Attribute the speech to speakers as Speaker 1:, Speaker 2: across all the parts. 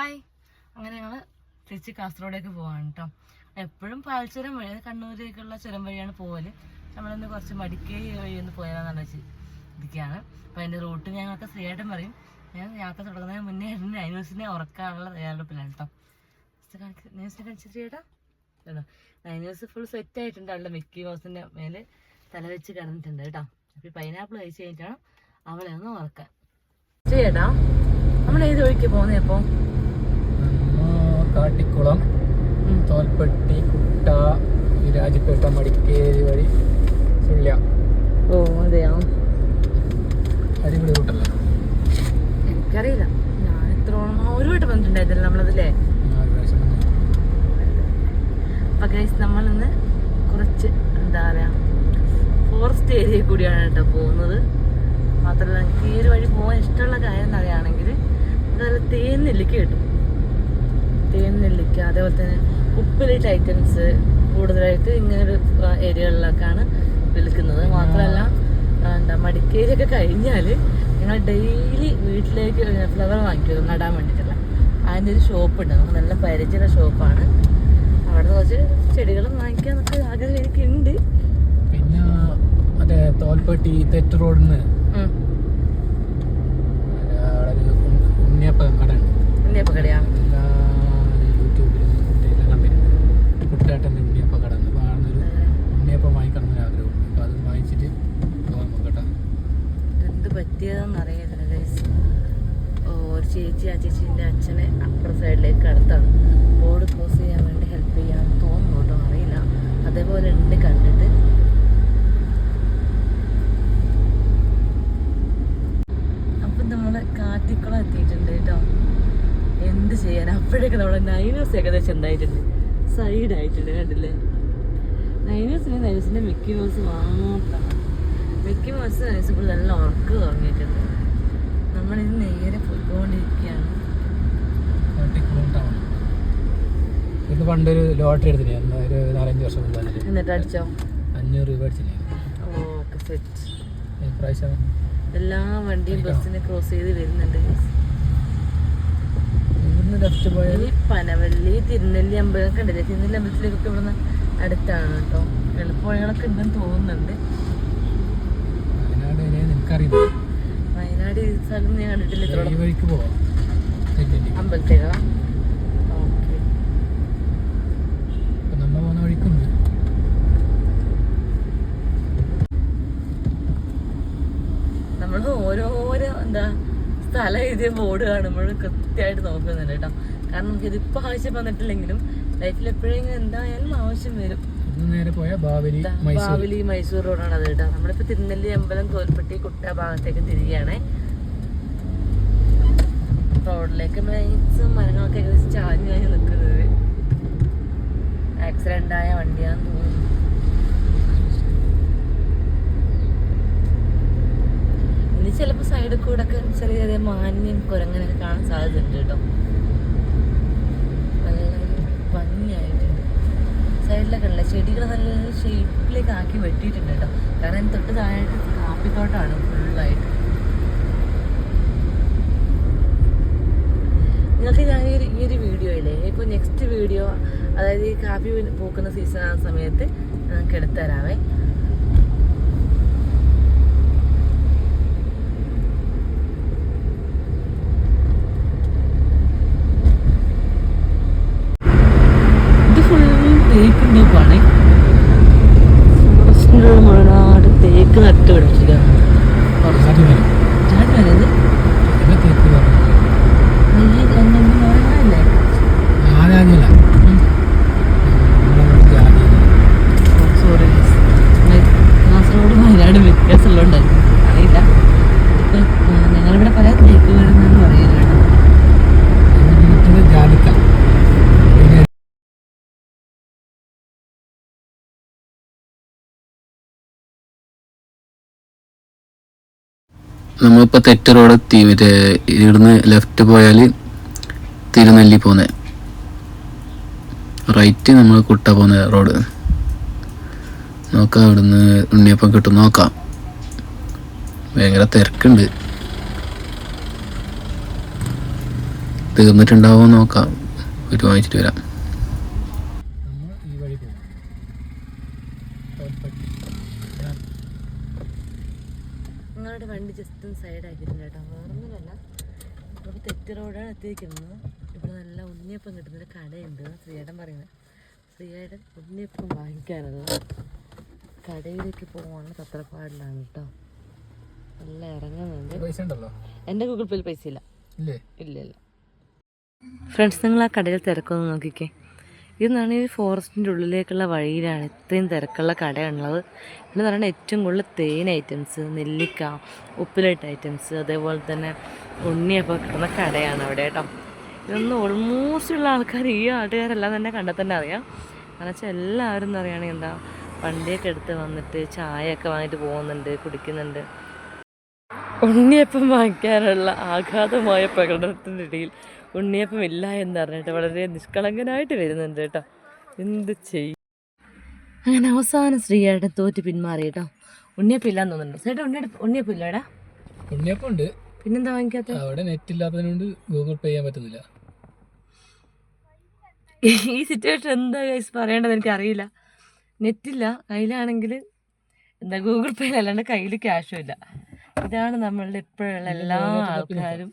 Speaker 1: Hi അങ്ങനെ ഞങ്ങൾ തിരിച്ച് കാസർഗോഡേക്ക് പോവാണ് കേട്ടോ എപ്പോഴും പാൽച്ചുരം വഴി കണ്ണൂരിലേക്കുള്ള ചുരം വഴിയാണ് പോവൽ. നമ്മളിന്ന് കുറച്ച് മടിക്കേ വഴി ഒന്ന് പോയാലെന്നാണ് വെച്ച് ഇരിക്കുകയാണ്. അപ്പോൾ അതിന്റെ റൂട്ട് ഞങ്ങൾക്ക് ശ്രീയേട്ടൻ പറയും. ഞാൻ യാത്ര തുടങ്ങുന്നതിന് മുന്നേ എന്നെ നൈനൂസിനെ ഉറക്കാനുള്ള തയ്യാറെടുപ്പിലാണ് കേട്ടോ ന്യൂസിനെ കാണിച്ച ശ്രീയേട്ടാ കേട്ടോ നൈനൂസ് ഫുൾ സെറ്റ് ആയിട്ടുണ്ട് അവളുടെ മിക്കി മൗസിന്റെ മേലെ തല വെച്ച് കിടന്നിട്ടുണ്ട് കേട്ടോ അപ്പോൾ പൈനാപ്പിൾ കഴിച്ച് കഴിഞ്ഞിട്ടാണ് അവളെ ഒന്ന് ഉറക്കാൻ. ചേട്ടാ നമ്മൾ ഏത് വഴിക്ക് പോകുന്നത് അപ്പോൾ
Speaker 2: കാട്ടിക്കുളം തോൽപ്പെട്ടി കുട്ട രാജപേട്ട മടിക്കേരി വഴി സുള്ളിയ.
Speaker 1: ഓ അതെയോ?
Speaker 2: അടിപൊളി റൂട്ടല്ലേ?
Speaker 1: എനിക്കറിയില്ല. ഞാൻ എത്ര ഒരു വട്ടം വന്നിട്ടുണ്ടായിരുന്നല്ലോ. അപ്പൊ ഗൈസ് നമ്മളിന്ന് കുറച്ച് എന്താ പറയാ ഫോറസ്റ്റ് ഏരിയയിൽ കൂടിയാണ് കേട്ടോ പോകുന്നത്. മാത്രമല്ല എനിക്ക് ഈ ഒരു വഴി പോകാൻ ഇഷ്ടമുള്ള കാര്യം എന്നറിയാണെങ്കിൽ അതുപോലെ തേൻ നെല്ലിക്ക കിട്ടും. നെല്ലിക്ക അതേപോലെ തന്നെ ഉപ്പിലിട്ട് ഐറ്റംസ് കൂടുതലായിട്ട് ഇങ്ങനൊരു ഏരിയകളിലൊക്കെയാണ് വിൽക്കുന്നത്. മാത്രമല്ല എന്താ മടിക്കേരിയൊക്കെ കഴിഞ്ഞാൽ ഞങ്ങൾ ഡെയിലി വീട്ടിലേക്ക് ഫ്ലവർ വാങ്ങിക്കും. നടാൻ വേണ്ടിയിട്ടുള്ള. അതിന്റെ ഒരു ഷോപ്പ് ഉണ്ട്. നമുക്ക് നല്ല പരിചയമുള്ള ഷോപ്പാണ് അവിടെ കുറച്ച് ചെടികളും വാങ്ങിക്കാൻ നമുക്ക് ആഗ്രഹം എനിക്കുണ്ട്.
Speaker 2: പിന്നെ മറ്റേ തോൽപ്പെട്ടി തെറ്റ് റോഡിൽ നിന്ന്
Speaker 1: ഉം.
Speaker 2: അവിടെ ഒരു ഉണ്ണി- ഉണ്ണിയപ്പ കട ഉണ്ട്
Speaker 1: ഉണ്ണിയപ്പ കടയാ
Speaker 2: എല്ലാ യൂട്യൂബിലും എല്ലാം കണ്ടിട്ടുണ്ട് കുട്ടേട്ടന്റെ ഉണ്ണിയപ്പ കട ഉണ്ട് അപ്പോൾ അവിടെ ഒരു ഉണ്ണിയപ്പം വാങ്ങിക്കണം എന്നൊരു ആഗ്രഹമുണ്ട് അപ്പോൾ അത് വാങ്ങിച്ചിട്ട് പോകാൻ നോക്കട്ടെ
Speaker 1: എന്ത് പറ്റിയതെന്ന് അറിയില്ല ഗൈസ് ഓ ഒരു ചേച്ചി ആ ചേച്ചീന്റെ അച്ഛനെ അപ്പുറ സൈഡിലേക്ക് കടത്താണ് റോഡ് ക്രോസ് ചെയ്യാൻ വേണ്ടി ഹെൽപ്പ് ചെയ്യാൻ തോന്നുന്നു കേട്ടോ അറിയില്ല അതേപോലെ ഉണ്ട് കണ്ടിട്ട് കാറ്റിക്കുളം എത്തിയിട്ടുണ്ട് കേട്ടോ. എന്ത് ചെയ്യാൻ? അപ്പോഴൊക്കെ നമ്മുടെ നൈനൂസ് ഏകദേശം എന്തായിട്ടുണ്ട്? സൈഡ് ആയിട്ടുണ്ട് കണ്ടില്ലേ? നൈനൂസിന് നൈനൂസിന്റെ മിക്കി മൗസ് മാത്രമാണ് മിക്കി മൗസ് നൈസ് ഇപ്പോൾ നല്ല ഉറക്ക് തുടങ്ങിയിട്ടുണ്ട്. നമ്മളിത് നേരെ പോയിക്കൊണ്ടിരിക്കുകയാണ്.
Speaker 2: കാട്ടിക്കുളം ഇത് പണ്ടൊരു ലോട്ടറി എടുത്തിന് ഒരു നാലഞ്ച് വർഷം മുമ്പ്
Speaker 1: എന്നിട്ട് അടിച്ചോ?
Speaker 2: അഞ്ഞൂറ് രൂപ അടിച്ചില്ലേ?
Speaker 1: ഓക്കെ സെറ്റ്
Speaker 2: ഇപ്രാവശ്യം
Speaker 1: എല്ലാ വണ്ടിയും ബസ്സിന് ക്രോസ് ചെയ്ത് വരുന്നുണ്ട് പനവല്ലി തിരുനെല്ലി അമ്പലം കണ്ടില്ലേ തിരുനെല്ലി അമ്പലത്തിലേക്കൊക്കെ ഇവിടുന്ന് അടുത്താണ് കേട്ടോ. എളുപ്പവഴികളൊക്കെ ഉണ്ടെന്ന് തോന്നുന്നുണ്ട്.
Speaker 2: വയനാട്
Speaker 1: സ്ഥലം ഞാൻ കണ്ടിട്ടില്ല അമ്പലത്തേക്കാ ഓക്കെ
Speaker 2: ഇപ്പം നമ്മ പോകുന്ന വഴിക്കുണ്ട്
Speaker 1: നമ്മൾ ഓരോരോ എന്താ സ്ഥലം എഴുതിയ ബോർഡ് കാണുമ്പോൾ കൃത്യമായിട്ട് നോക്കുന്നുണ്ട് കേട്ടോ. കാരണം നമുക്ക് ഇതിപ്പോൾ ആവശ്യം വന്നിട്ടില്ലെങ്കിലും ലൈഫിൽ എപ്പോഴെങ്കിലും എന്തായാലും ആവശ്യം വരും.
Speaker 2: നേരെ പോയ ബാവലി മൈസൂർ.
Speaker 1: ബാവലി മൈസൂർ റോഡാണ് അത് കേട്ടോ. നമ്മളിപ്പോൾ തിരുനെല്ലി അമ്പലം തോൽപ്പെട്ടി കുട്ട ഭാഗത്തേക്ക് തിരികെയാണ്. റോഡിലേക്ക് ലൈറ്റ്സും മരങ്ങളൊക്കെ ഏകദേശം ചാഞ്ഞു കഴിഞ്ഞ് നിൽക്കുന്നത് ആക്സിഡന്റ് ആയ വണ്ടിയാന്ന് തോന്നുന്നു. ഇനി ചിലപ്പോൾ സൈഡിൽ കൂടെ ഒക്കെ ചെറിയ ചെറിയ മാന്യം കുരങ്ങനൊക്കെ കാണാൻ സാധ്യതയുണ്ട് കേട്ടോ. നല്ല ഭംഗിയായിട്ടുണ്ട്. സൈഡിലൊക്കെ ഉള്ള ചെടികൾ നല്ല ഷേപ്പിലേക്ക് ആക്കി വെട്ടിയിട്ടുണ്ട് കേട്ടോ. കാരണം തൊട്ട് താഴെ കാപ്പിത്തോട്ടമാണ് ഫുള്ളായിട്ട് നിങ്ങൾക്ക് ഞാൻ ഈ ഒരു വീഡിയോ ഇല്ലേ? ഇപ്പോൾ നെക്സ്റ്റ് വീഡിയോ അതായത് ഈ കാപ്പി പൂക്കുന്ന സീസൺ ആ സമയത്ത് നിങ്ങൾക്ക് എടുത്തുതരാവേ. ഇത് ഞങ്ങളിവിടെ പല തേക്ക് വരുന്നെന്ന് പറയുന്നത്
Speaker 2: പിന്നെ നമ്മളിപ്പോൾ തെറ്റ് റോഡ് എത്തി മറ്റേ ഇവിടുന്ന് ലെഫ്റ്റ് പോയാൽ തിരുനെല്ലി പോകുന്നത് റൈറ്റ് നമ്മൾ കുട്ട പോകുന്ന റോഡ്. നോക്കാം ഇവിടുന്ന് ഉണ്ണിയപ്പം കിട്ടും. നോക്കാം. ഭയങ്കര തിരക്കുണ്ട്. തീർന്നിട്ടുണ്ടാവുമോ നോക്കാം. ഒരു വാങ്ങിച്ചിട്ട് വരാം.
Speaker 1: നിങ്ങളുടെ വണ്ടി ജസ്റ്റ് ഒന്ന് സൈഡ് ആക്കിയിട്ടുണ്ട് കേട്ടോ. വേറൊന്നുമല്ല. നമുക്ക് തെറ്റ് റോഡാണ് എത്തിയിരിക്കുന്നത്. ഇവിടെ നല്ല ഉണ്ണിയപ്പം കിട്ടുന്നൊരു കടയുണ്ട്. ശ്രീയേടൻ പറയുന്നത്. ശ്രീയേടൻ ഉണ്ണിയപ്പം വാങ്ങിക്കാനത് കടയിലേക്ക് പോകാനുള്ള തത്രപ്പാടിലാണ് കേട്ടോ. നല്ല ഇറങ്ങുന്നുണ്ട്.
Speaker 2: പൈസ ഉണ്ടല്ലോ?
Speaker 1: എന്റെ ഗൂഗിൾ പേയിൽ പൈസ ഇല്ല?
Speaker 2: ഇല്ല
Speaker 1: ഇല്ല. ഫ്രണ്ട്സ് നിങ്ങൾ ആ കടയിൽ തിരക്കൊന്ന് നോക്കിക്കേ. ഇതെന്നാണ് ഈ ഫോറസ്റ്റിന്റെ ഉള്ളിലേക്കുള്ള വഴിയിലാണ് ഇത്രയും തിരക്കുള്ള കടയുള്ളത്. എന്ന് പറയുന്നത് ഏറ്റവും കൂടുതൽ തേൻ ഐറ്റംസ് നെല്ലിക്ക ഉപ്പിലിട്ട ഐറ്റംസ് അതേപോലെ തന്നെ ഉണ്ണിയൊക്കെ കിട്ടുന്ന കടയാണ് അവിടെ കേട്ടോ. ഇതൊന്നും ഓൾമോസ്റ്റ് ഉള്ള ആൾക്കാർ ഈ ആട്ടുകാരെല്ലാം തന്നെ കണ്ടാൽ അറിയാം. കാരണം വെച്ചാൽ എല്ലാവരും എന്ന് പറയുകയാണെങ്കിൽ എന്താ വണ്ടിയൊക്കെ എടുത്ത് വന്നിട്ട് ചായയൊക്കെ വാങ്ങിയിട്ട് പോകുന്നുണ്ട് കുടിക്കുന്നുണ്ട്. ഉണ്ണിയപ്പം വാങ്ങിക്കാനുള്ള ആഘാതമായ ഇടയിൽ ഉണ്ണിയപ്പം ഇല്ല എന്ന് പറഞ്ഞിട്ട് വളരെ നിഷ്കളങ്കനായിട്ട് വരുന്നുണ്ട് കേട്ടോ. എന്ത് ചെയ്യും? അങ്ങനെ അവസാനം ശ്രീയേട്ടൻ തോറ്റ് പിന്മാറി കേട്ടോ. ഉണ്ണിയപ്പം ഇല്ലാന്ന് തോന്നുന്നുണ്ട്? ചേട്ടാ ഉണ്ണിയപ്പം ഉണ്ണിയപ്പം ഇല്ലടാ
Speaker 2: ഉണ്ണിയപ്പം ഉണ്ട്
Speaker 1: പിന്നെന്താ വാങ്ങിക്കാത്ത?
Speaker 2: അവിടെ നെറ്റ് ഇല്ലാത്തതിനോണ്ട് ഗൂഗിൾ പേ ചെയ്യാൻ പറ്റുന്നില്ല.
Speaker 1: ഈ സിറ്റുവേഷൻ എന്താ ഗൈസ് പറയേണ്ടത് എനിക്കറിയില്ല. നെറ്റില്ല കയ്യിലാണെങ്കിൽ എന്താ ഗൂഗിൾ പേയിൽ അല്ലാണ്ട് കയ്യിൽ ക്യാഷും ഇല്ല. ഇതാണ് നമ്മളുടെ ഇപ്പോഴുള്ള എല്ലാ ആൾക്കാരും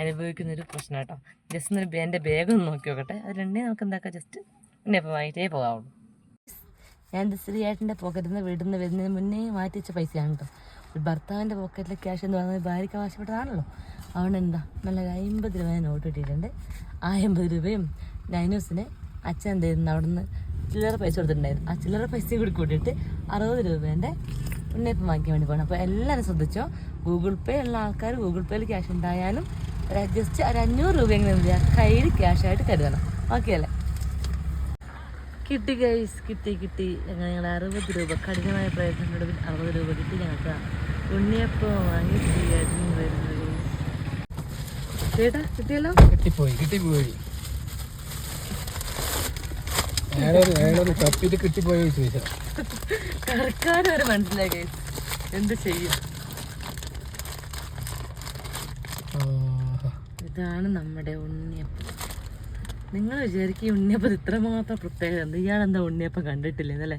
Speaker 1: അനുഭവിക്കുന്ന ഒരു പ്രശ്നം കേട്ടോ. ജസ്റ്റ് ഒന്ന് എന്റെ ബാഗ് ഒന്ന് നോക്കി നോക്കട്ടെ. അത് രണ്ടേ നമുക്ക് എന്താക്കാം? ജസ്റ്റ് എന്നെ ഇപ്പോൾ വാങ്ങിയിട്ടേ പോകാവുള്ളൂ. ഞാൻ ശ്രീയേട്ടന്റെ പോക്കറ്റിൽ നിന്ന് വീട്ടിൽ നിന്ന് വരുന്നതിന് മുന്നേ മാറ്റി വെച്ച പൈസയാണ് കേട്ടോ. ഭർത്താവിന്റെ പോക്കറ്റിലെ ക്യാഷ് എന്ന് പറയുന്നത് ഭാര്യയ്ക്ക് ആവശ്യപ്പെട്ടതാണല്ലോ. അതുകൊണ്ട് എന്താ? നല്ല അമ്പത് രൂപ നോട്ട് കിട്ടിയിട്ടുണ്ട്. ആ അമ്പത് രൂപയും നൈനൂസിന് അച്ഛൻ എന്ത് ചെയ്യുന്നു അവിടെ നിന്ന് ചില്ലറ പൈസ കൊടുത്തിട്ടുണ്ടായിരുന്നു. ആ ചില്ലറ പൈസ കൂടി കൂട്ടിയിട്ട് അറുപത് രൂപേന്റെ ഉണ്ണിയപ്പം വാങ്ങിക്കാൻ വേണ്ടി പോകണം അപ്പോൾ എല്ലാവരും ശ്രദ്ധിച്ചോ? ഗൂഗിൾ പേ ഉള്ള ആൾക്കാർ ഗൂഗിൾ പേയിൽ ക്യാഷ് ഉണ്ടായാലും ഒരു ജസ്റ്റ് ഒരു അഞ്ഞൂറ് രൂപ എങ്ങനെ എന്ത് ചെയ്യുക കയ്യിൽ ക്യാഷായിട്ട് കരുതണം. ഓക്കെ അല്ലേ? കിട്ടി ഗൈസ് കിട്ടി കിട്ടി. ഞങ്ങൾ ഞങ്ങൾ അറുപത് രൂപ കഠിനമായ പ്രയത്നത്തിനൊടുവിൽ അറുപത് രൂപ കിട്ടി. ഞങ്ങൾക്ക് ഉണ്ണിയപ്പം വാങ്ങി വരുന്നത്. ചേട്ടാ കിട്ടിയല്ലോ?
Speaker 2: കിട്ടിപ്പോയി കിട്ടിപ്പോയി.
Speaker 1: കറക്കാനും ഒരു മനസ്സിലായി എന്ത് ചെയ്യും? ഇതാണ് നമ്മുടെ ഉണ്ണിയപ്പം. നിങ്ങൾ വിചാരിക്കും ഈ ഉണ്ണിയപ്പം ഇത്രമാത്രം പ്രത്യേകത. ഉണ്ട് ഇയാളെന്താ ഉണ്ണിയപ്പം കണ്ടിട്ടില്ലെന്നല്ലേ?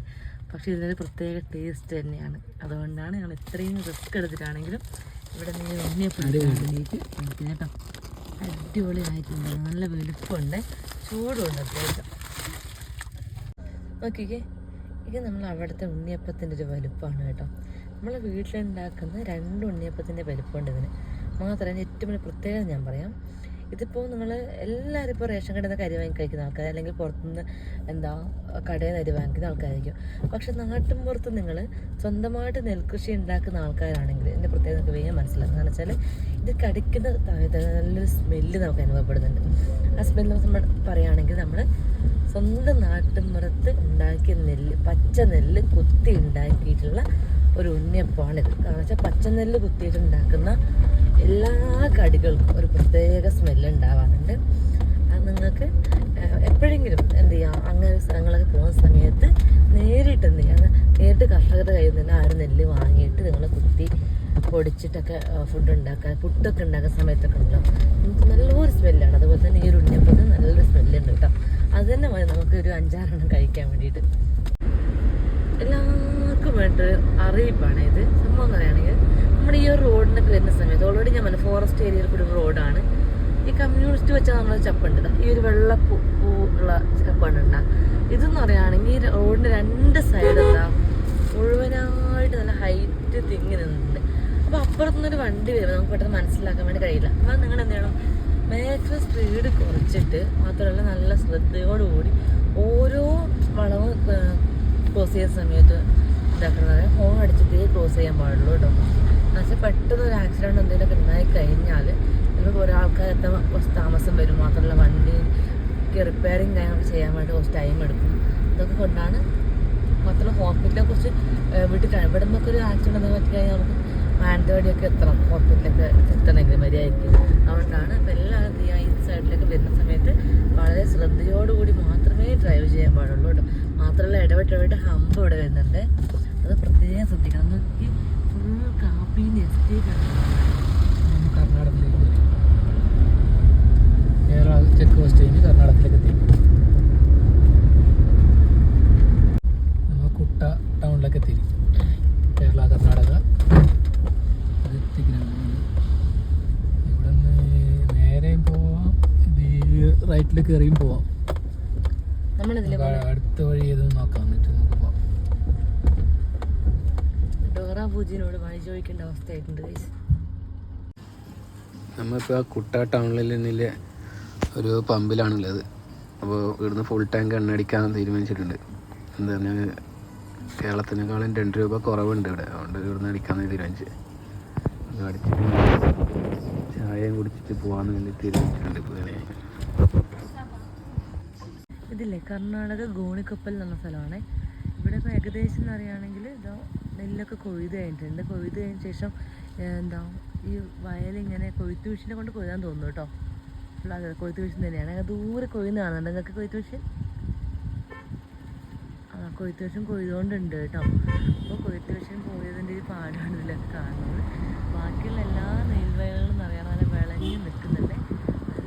Speaker 1: പക്ഷേ ഇതിനൊരു പ്രത്യേക ടേസ്റ്റ് തന്നെയാണ്. അതുകൊണ്ടാണ് ഞങ്ങൾ ഇത്രയും റിസ്ക് എടുത്തിട്ടാണെങ്കിലും ഇവിടെ നീ ഉണ്ണിയപ്പം കേട്ടോ അടിപൊളിയായിട്ടുണ്ട്. നല്ല വലുപ്പമുണ്ട് ചൂടുണ്ട് അത്യാവശ്യം. നോക്കിക്കേ. ഇത് നമ്മൾ അവിടുത്തെ ഉണ്ണിയപ്പത്തിന്റെ ഒരു വലുപ്പമാണ് കേട്ടോ. നമ്മൾ വീട്ടിലുണ്ടാക്കുന്ന രണ്ട് ഉണ്ണിയപ്പത്തിന്റെ വലുപ്പമുണ്ട് ഇതിന്. മാത്രമല്ല ഏറ്റവും വലിയ പ്രത്യേകത ഞാൻ പറയാം ഇതിപ്പോൾ നിങ്ങൾ എല്ലാവരും ഇപ്പോൾ റേഷൻ കടയിൽ നിന്ന് കരി വാങ്ങി കഴിക്കുന്ന ആൾക്കാർ അല്ലെങ്കിൽ പുറത്തുനിന്ന് എന്താ കടയിൽ നിന്ന് അരി വാങ്ങിക്കുന്ന ആൾക്കാരായിരിക്കും. പക്ഷെ നാട്ടും പുറത്ത് നിങ്ങൾ സ്വന്തമായിട്ട് നെൽകൃഷി ഉണ്ടാക്കുന്ന ആൾക്കാരാണെങ്കിൽ ഇതിന്റെ പ്രത്യേകത നമുക്ക് വേഗം മനസ്സിലാക്കുക എന്ന് വെച്ചാൽ ഇത് കടിക്കുന്ന നല്ലൊരു സ്മെല്ല് നമുക്ക് അനുഭവപ്പെടുന്നുണ്ട്. ആ സ്മെല്ല് നമ്മൾ പറയുകയാണെങ്കിൽ നമ്മൾ സ്വന്തം നാട്ടിൻപുറത്ത് ഉണ്ടാക്കിയ നെല്ല് പച്ച നെല്ല് കുത്തി ഉണ്ടാക്കിയിട്ടുള്ള ഒരു ഉണ്ണിയപ്പമാണിത്. കാരണം വെച്ചാൽ പച്ച നെല്ല് കുത്തിയിട്ട് ഉണ്ടാക്കുന്ന എല്ലാ കടികൾക്കും ഒരു പ്രത്യേക സ്മെല്ല് ഉണ്ടാവാറുണ്ട്. അത് നിങ്ങൾക്ക് എപ്പോഴെങ്കിലും എന്ത് ചെയ്യാം? അങ്ങനെ സ്ഥലങ്ങളൊക്കെ പോകുന്ന സമയത്ത് നേരിട്ട് എന്ത് ചെയ്യാം? നേരിട്ട് കർഷകരുടെ കയ്യിൽ നിന്ന് ആ ഒരു നെല്ല് വാങ്ങിയിട്ട് നിങ്ങൾ കുത്തി പൊടിച്ചിട്ടൊക്കെ ഫുഡ് ഉണ്ടാക്കാൻ പുട്ടൊക്കെ ഉണ്ടാക്കുന്ന സമയത്തൊക്കെ ഉണ്ടല്ലോ. നല്ലൊരു സ്മെല്ലാണ് അതുപോലെ തന്നെ ഈ ഒരു ഉണ്ണിയപ്പത്തിന് നല്ലൊരു സ്മെല്ലുണ്ട് കേട്ടോ. അത് തന്നെ മതി. നമുക്ക് ഒരു അഞ്ചാറെണ്ണം കഴിക്കാൻ വേണ്ടിയിട്ട്. എല്ലാവർക്കും വേണ്ടൊരു അറിയിപ്പാണ് ഇത്. സംഭവം പറയുകയാണെങ്കിൽ നമ്മുടെ ഈ ഒരു റോഡിനൊക്കെ വരുന്ന സമയത്ത് ഓൾറെഡി ഞാൻ പറഞ്ഞു ഫോറസ്റ്റ് ഏരിയയിൽ കൂടി റോഡാണ് ഈ കമ്മ്യൂണിസ്റ്റ് വെച്ചാൽ നമ്മൾ ചപ്പുണ്ട് ഈ ഒരു വെള്ള പൂ പൂ ഉള്ള ചപ്പുണ്ടാ ഇതെന്ന് പറയുകയാണെങ്കിൽ ഈ റോഡിന്റെ രണ്ട് സൈഡ് എന്താ മുഴുവനായിട്ട് നല്ല ഹൈറ്റ് തിങ്ങി നിന്നിട്ടുണ്ട്. അപ്പോൾ അപ്പുറത്തുനിന്നൊരു വണ്ടി വരുമ്പോൾ നമുക്ക് പെട്ടെന്ന് മനസ്സിലാക്കാൻ വേണ്ടി കഴിയില്ല. അപ്പോൾ നിങ്ങൾ എന്ത് ചെയ്യണം? മാക്സിമം സ്പീഡ് കുറച്ചിട്ട് മാത്രമല്ല നല്ല ശ്രദ്ധയോടുകൂടി ഓരോ വളവും ക്രോസ് ചെയ്യുന്ന സമയത്ത് ഇതാക്കുന്നത് ഹോൺ അടിച്ചിട്ടേ ക്രോസ് ചെയ്യാൻ പാടുള്ളൂ കേട്ടോ എന്നുവെച്ചാൽ പെട്ടെന്ന് ഒരു ആക്സിഡന്റ് എന്തെങ്കിലുമൊക്കെ ഉണ്ടായി കഴിഞ്ഞാൽ എത്താൻ കുറച്ച് താമസം വരും. മാത്രമല്ല വണ്ടി റിപ്പയറിങ് കാര്യങ്ങളൊക്കെ ചെയ്യാൻ വേണ്ടി കുറച്ച് ടൈം എടുക്കും. ഇതൊക്കെ കൊണ്ടാണ് മാത്രമല്ല ഹോസ്പിറ്റലിനെ കുറിച്ച് വിട്ടിട്ടാണ് ഇവിടെ നിന്നൊക്കെ ഒരു ആക്സിഡന്റ് എന്തെങ്കിലും പറ്റി കഴിഞ്ഞാൽ നമുക്ക് മാനന്തവാടിയൊക്കെ എത്തണം. ഹോസ്പിറ്റലിലൊക്കെ എത്തണമെങ്കിൽ മര്യാദയ്ക്ക്. അതുകൊണ്ടാണ് അപ്പോൾ എല്ലാവരും ഈ സൈഡിലേക്ക് വരുന്ന സമയത്ത് വളരെ ശ്രദ്ധയോടുകൂടി മാത്രമേ ഡ്രൈവ് ചെയ്യാൻ പാടുള്ളൂ കേട്ടോ. മാത്രമല്ല ഇടപെട്ട് ഇടപെട്ട് ഹമ്പ് ഇവിടെ വരുന്നുണ്ട്. അത് പ്രത്യേകം ശ്രദ്ധിക്കണം. നോക്കി കാപ്പീന്റെ എസ്റ്റേറ്റ് ആണ്
Speaker 2: കേരള ചെക്ക് പോസ്റ്റ് കഴിഞ്ഞ് കർണാടകത്തിലേക്ക് എത്തി. നമ്മൾ കുട്ട ടൗണിലേക്ക് എത്തി. കേരള കർണാടക. ഇവിടെ നിന്ന് നേരെയും പോവാം. റൈറ്റിൽ കയറിയും പോവാം. അടുത്ത വഴി ഏതെന്ന് നോക്കാം. എന്നിട്ട് നമുക്ക് പോവാം
Speaker 1: ഡോറ പൂജിനോട് വഴി ചോദിക്കേണ്ട അവസ്ഥയായിട്ടുണ്ട് ഗൈസ്
Speaker 2: നമ്മളിപ്പോൾ ആ കുട്ട ടൗണിൽ നിന്നിലെ ഒരു പമ്പിലാണുള്ളത്. അപ്പോൾ ഇവിടുന്ന് ഫുൾ ടാങ്ക് എണ്ണ അടിക്കാൻ തീരുമാനിച്ചിട്ടുണ്ട്. എന്താണ് കേരളത്തിനേക്കാളും രണ്ട് രൂപ കുറവുണ്ട് ഇവിടെ. അതുകൊണ്ട് ഇവിടുന്ന് അടിക്കാമെന്ന് തീരുമാനിച്ച്. അടിച്ചിട്ട് ചായയും കുടിച്ചിട്ട് പോകാമെന്ന് വേണ്ടി തീരുമാനിച്ചിട്ടുണ്ട് ഇപ്പോൾ ഇങ്ങനെ.
Speaker 1: ഇതില്ലേ കർണാടക ഗോണിക്കപ്പൽ എന്ന പറഞ്ഞ സ്ഥലമാണ്. ഇവിടെ ഇപ്പോൾ ഏകദേശം എന്ന് പറയുകയാണെങ്കിൽ ഇതാ നെല്ലൊക്കെ കൊയ്ത് കഴിഞ്ഞിട്ടുണ്ട്. കൊയ്ത് കഴിഞ്ഞ ശേഷം എന്താ ഈ വയലിങ്ങനെ കൊയ്ത്ത് മെഷീനെ കൊണ്ട് കൊയ്താൻ തോന്നുന്നു കേട്ടോ അതെ കൊയ്ത്ത് മെഷീൻ തന്നെയാണ്. അങ്ങനെ ദൂരെ കൊയ്യുന്ന കാണുന്നുണ്ട്. നിങ്ങൾക്ക് കൊയ്ത്ത് മെഷീൻ? ആ കൊയ്ത്ത് മെഷീൻ കൊയ്തുകൊണ്ടുണ്ട് കേട്ടോ അപ്പോൾ കൊയ്ത്ത് മെഷീൻ പോയതിന്റെ ഒരു പാടാണ് ഇതിലൊക്കെ കാണുന്നത്. ബാക്കിയുള്ള എല്ലാ നെൽവയലുകളും എന്ന് പറയാൻ നല്ല വിളഞ്ഞ് നിൽക്കുന്നുണ്ട്.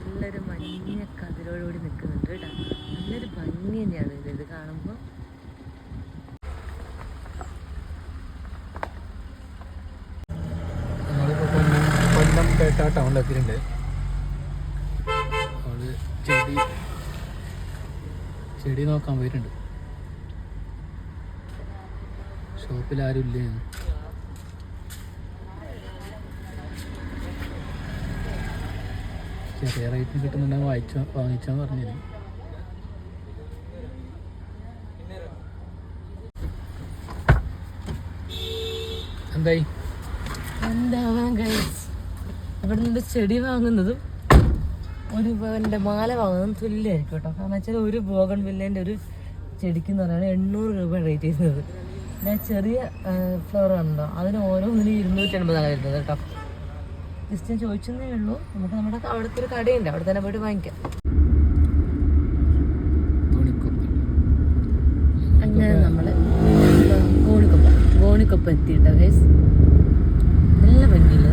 Speaker 1: നല്ലൊരു മഞ്ഞ കതിരോടുകൂടി നിൽക്കുന്നുണ്ട് കേട്ടോ നല്ലൊരു ഭംഗി തന്നെയാണ് ഇത് ഇത് കാണുമ്പോൾ.
Speaker 2: ടൗണിലെത്തിയിട്ടുണ്ട് അവൾ ചെടി ചെടി നോക്കാൻ പോയിട്ടുണ്ട്. ഷോപ്പിൽ ആരും ഇല്ലേ. ചെറിയ റേറ്റിന് കിട്ടുന്നുണ്ടെങ്കിൽ വായിച്ചോ വാങ്ങിച്ചാന്ന് പറഞ്ഞിരുന്നു. എന്തായി?
Speaker 1: എന്താവാൻ ഗൈസ് ഇവിടെ നിന്ന് ചെടി വാങ്ങുന്നതും ഒരു എന്റെ മാല വാങ്ങുന്നതും തുല്യമായിരിക്കും കേട്ടോ. കാരണം വെച്ചാൽ ഒരു ബോഗൺ വില്ലേന്റെ ഒരു ചെടിക്ക് എന്ന് പറയുന്നത് എണ്ണൂറ് രൂപ റേറ്റ് ചെയ്യുന്നത്. പിന്നെ ചെറിയ ഫ്ലവർ ഉണ്ടോ അതിന് ഓരോന്നിനും ഇരുന്നൂറ്റി എൺപതാണ് വരുന്നത് കേട്ടോ. ജസ്റ്റ് ഞാൻ ചോദിച്ചതേ ഉള്ളൂ. നമുക്ക് നമ്മുടെ അവിടുത്തെ ഒരു കടയുണ്ട്. അവിടെ തന്നെ പോയിട്ട് വാങ്ങിക്കാം. അങ്ങനെ നമ്മൾ ഗോണിക്കൊപ്പം ഗോണിക്കൊപ്പം എത്തിയിട്ടോ ഗൈസ് നല്ല ഭംഗിയില്ല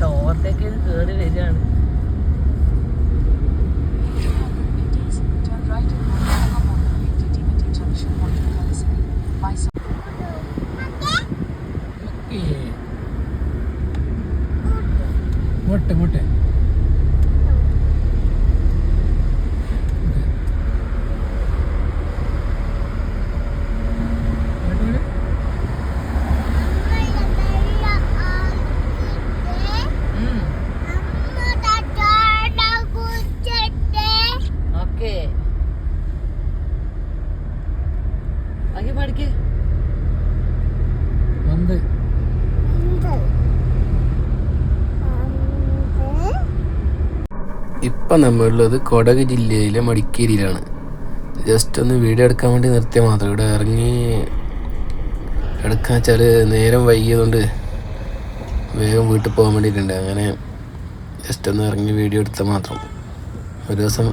Speaker 1: കേട്ടോ ഓവർടേക്ക് ചെയ്ത് കയറി വരികയാണ്
Speaker 2: ഇങ്ങോട്ട് മുട്ട
Speaker 1: ഓക്കെ ബാക്കി പഠിക്കേ
Speaker 2: വന്ന് ഇപ്പം നമ്മളുള്ളത് കൊടക് ജില്ലയിലെ മടിക്കേരിയിലാണ്. ജസ്റ്റ് ഒന്ന് വീഡിയോ എടുക്കാൻ വേണ്ടി നിർത്തിയ മാത്രം. ഇവിടെ ഇറങ്ങി എടുക്കാൻ വെച്ചാൽ നേരം വൈകിയതുകൊണ്ട് വേഗം വീട്ടിൽ പോകാൻ വേണ്ടിയിട്ടുണ്ട്. അങ്ങനെ ജസ്റ്റ് ഒന്ന് ഇറങ്ങി വീഡിയോ എടുത്താൽ മാത്രം. ഒരു ദിവസം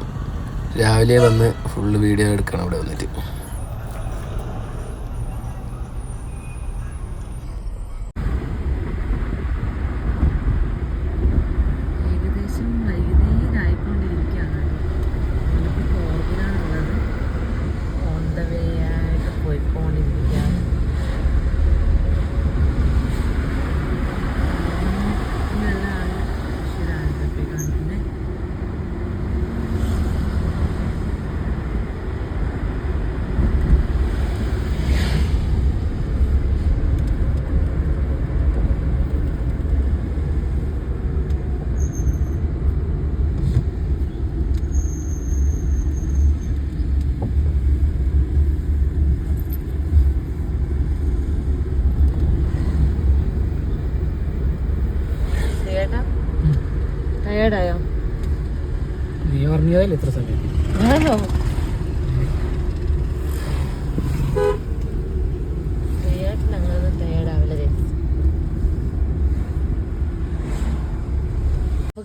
Speaker 2: രാവിലെ വന്ന് ഫുള്ള് വീഡിയോ എടുക്കണം ഇവിടെ വന്നിട്ട്. De letras സമയം?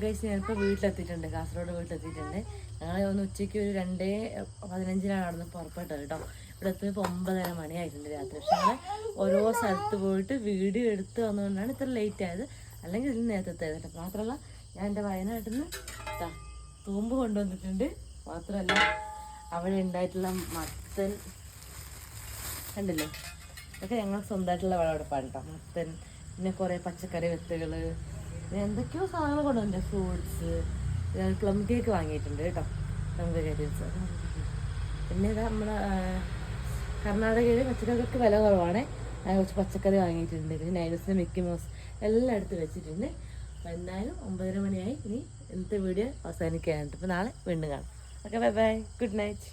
Speaker 1: ഗൈസ് ഞാനിപ്പോൾ വീട്ടിലെത്തിയിട്ടുണ്ട്. കാസർഗോഡ് വീട്ടിലെത്തിയിട്ടുണ്ട്. ഞങ്ങൾ ഒന്ന് ഉച്ചയ്ക്ക് ഒരു രണ്ടേ പതിനഞ്ചിനാണ് അവിടെ നിന്ന് പുറപ്പെട്ടത് കേട്ടോ. ഇവിടെ എത്തിയപ്പോൾ ഒമ്പതര മണിയായിട്ടുണ്ട് രാത്രി. പക്ഷെ ഞങ്ങൾ ഓരോ സ്ഥലത്ത് പോയിട്ട് വീഡിയോ എടുത്ത് വന്നുകൊണ്ടാണ് ഇത്ര ലേറ്റ് ആയത്. അല്ലെങ്കിൽ ഇതിന് നേരത്തെ എത്തായത് കേട്ടോ. മാത്രമല്ല ഞാൻ എന്റെ വയനാട്ടിൽ നിന്ന് ദാ തൂമ്പ് കൊണ്ടുവന്നിട്ടുണ്ട്. മാത്രമല്ല അവിടെ ഉണ്ടായിട്ടുള്ള മത്തൻ കണ്ടില്ലേ? ഇതൊക്കെ ഞങ്ങൾ സ്വന്തമായിട്ടുള്ള വിളവെടുപ്പാണ് കേട്ടോ. മത്തൻ പിന്നെ കുറേ പച്ചക്കറി വിത്തുകൾ എന്തൊക്കെയോ സാധനങ്ങൾ കൊണ്ടുവന്നിട്ടുണ്ട്. ഫ്രൂട്ട്സ് പ്ലം കേക്ക് വാങ്ങിയിട്ടുണ്ട് കേട്ടോ. പ്ലം കേക്ക് പിന്നെ ഇതാ നമ്മുടെ കർണാടകയിൽ പച്ചക്കറിക്ക് വില കുറവാണ്. ഞാൻ കുറച്ച് പച്ചക്കറി വാങ്ങിയിട്ടുണ്ട്. പിന്നെ നൈനസിന് മിക്കി മോസ് എല്ലാം എടുത്ത് വെച്ചിട്ടുണ്ട്. അപ്പം എന്തായാലും ഒമ്പതര മണിയായി. ഇനി ഇന്നത്തെ വീഡിയോ അവസാനിക്കുകയാണ്. അപ്പോൾ നാളെ വീണ്ടും കാണാം. Okay bye bye good night